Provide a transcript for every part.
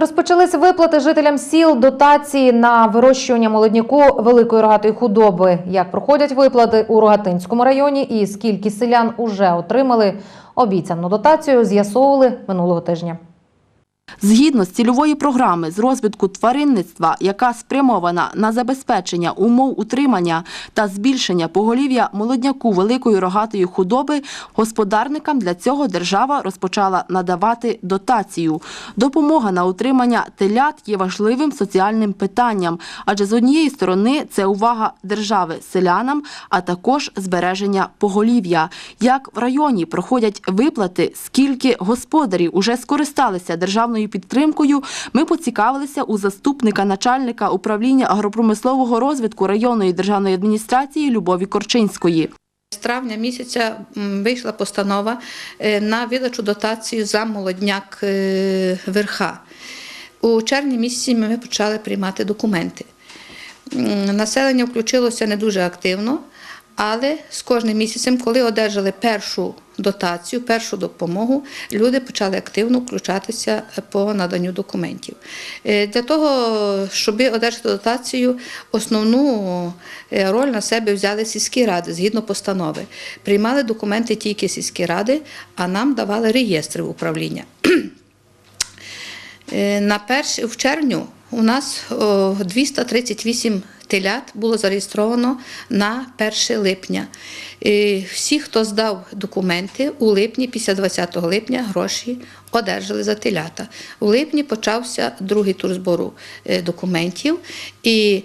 Розпочалися виплати жителям сіл дотації на вирощування молодняку великої рогатої худоби. Як проходять виплати у Рогатинському районі і скільки селян уже отримали обіцяну дотацію, з'ясовували минулого тижня. Згідно з цільової програми з розвитку тваринництва, яка спрямована на забезпечення умов утримання та збільшення поголів'я молодняку великої рогатої худоби, господарникам для цього держава розпочала надавати дотацію. Допомога на утримання телят є важливим соціальним питанням, адже з однієї сторони це увага держави селянам, а також збереження поголів'я. Як в районі проходять виплати, скільки господарів уже скористалися державною підтримкою, ми поцікавилися у заступника начальника управління агропромислового розвитку районної державної адміністрації Любові Корчинської. З травня місяця вийшла постанова е, на видачу дотації за молодняк е, верха. У червні місяці ми почали приймати документи. Населення включилося не дуже активно, але з кожним місяцем, коли одержали першу дотацію, першу допомогу, люди почали активно включатися по наданню документів. Е, Для того, щоб одержати дотацію, основну е, роль на себе взяли сільські ради згідно постанови. Приймали документи тільки сільські ради, а нам давали реєстри в управління. Е, На перш... В червню у нас 238 телят було зареєстровано на 1 липня. Е, Всі, хто здав документи, у липні, після 20 липня, гроші одержали за телята. У липні почався другий тур збору е, документів, і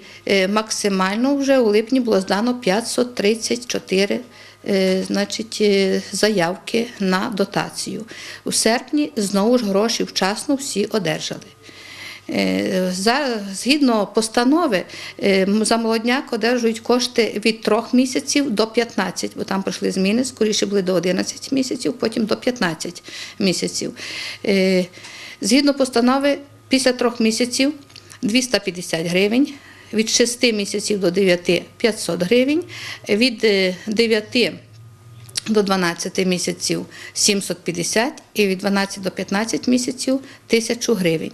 максимально вже у липні було здано 534 е, значить, е, заявки на дотацію. У серпні знову ж гроші вчасно всі одержали. Е, За, згідно постанови, е, за молодняк одержують кошти від 3 місяців до 15, бо там пройшли зміни, скоріше були до 11 місяців, потім до 15 місяців. Е, Згідно постанови, після 3 місяців 250 гривень, від 6 місяців до 9 – 500 гривень, від е, 9 до 12 місяців 750 і від 12 до 15 місяців 1000 гривень.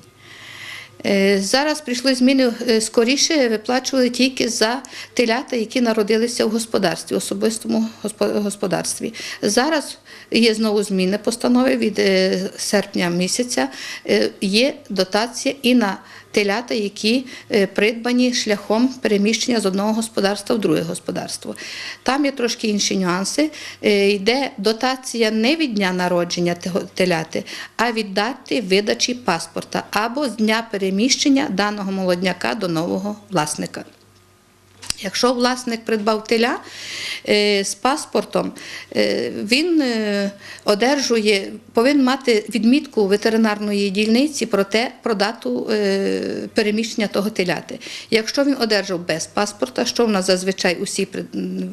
Е, Зараз прийшли зміни е, скоріше виплачували тільки за телята, які народилися в господарстві, особистому господарстві. Зараз є знову зміни постанови від е, серпня місяця. Є дотація і на телята, які придбані шляхом переміщення з одного господарства в друге господарство. Там є трошки інші нюанси. Йде дотація не від дня народження теляти, а від дати видачі паспорта або з дня переміщення даного молодняка до нового власника. Якщо власник придбав теля е, з паспортом, е, він е, одержує, повинен мати відмітку ветеринарної дільниці про те, про дату переміщення того теляти. Якщо він одержав без паспорта, що в нас зазвичай усі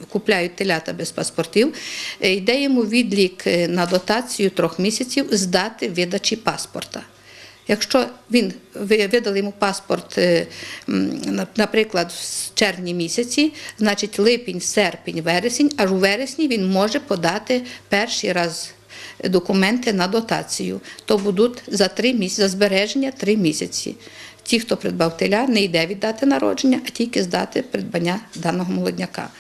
купляють телята без паспортів, йде йому відлік на дотацію трьох місяців з дати видачі паспорта. Якщо він видали йому паспорт, е, наприклад, в червні місяці, значить липень, серпень, вересень, аж у вересні він може подати перший раз документи на дотацію. То будуть за три місяці, за збереження три місяці. Ті, хто придбав теля, не йде від дати народження, а тільки з дати придбання даного молодняка.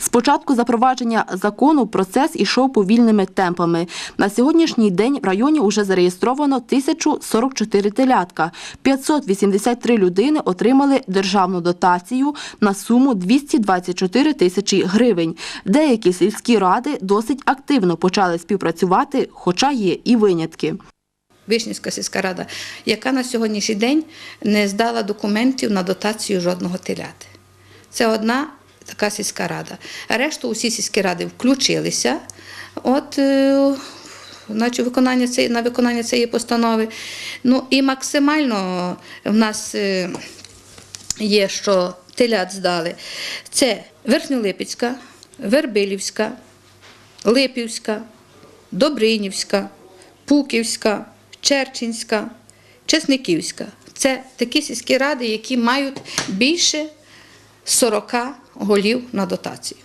З початку запровадження закону процес ішов повільними темпами. На сьогоднішній день в районі вже зареєстровано 1044 телятка. 583 людини отримали державну дотацію на суму 224 тисячі гривень. Деякі сільські ради досить активно почали співпрацювати, хоча є і винятки. Вишнівська сільська рада, яка на сьогоднішній день не здала документів на дотацію жодного теляти. Це одна така сільська рада. Решту усі сільські ради включилися. От, е, Значить, виконання цієї, на виконання цієї постанови. Ну і максимально в нас е, є, що телят здали. Це Верхньолипецька, Вербилівська, Липівська, Добринівська, Пуківська, Черчинська, Чесниківська. Це такі сільські ради, які мають більше 40 голів на дотацію.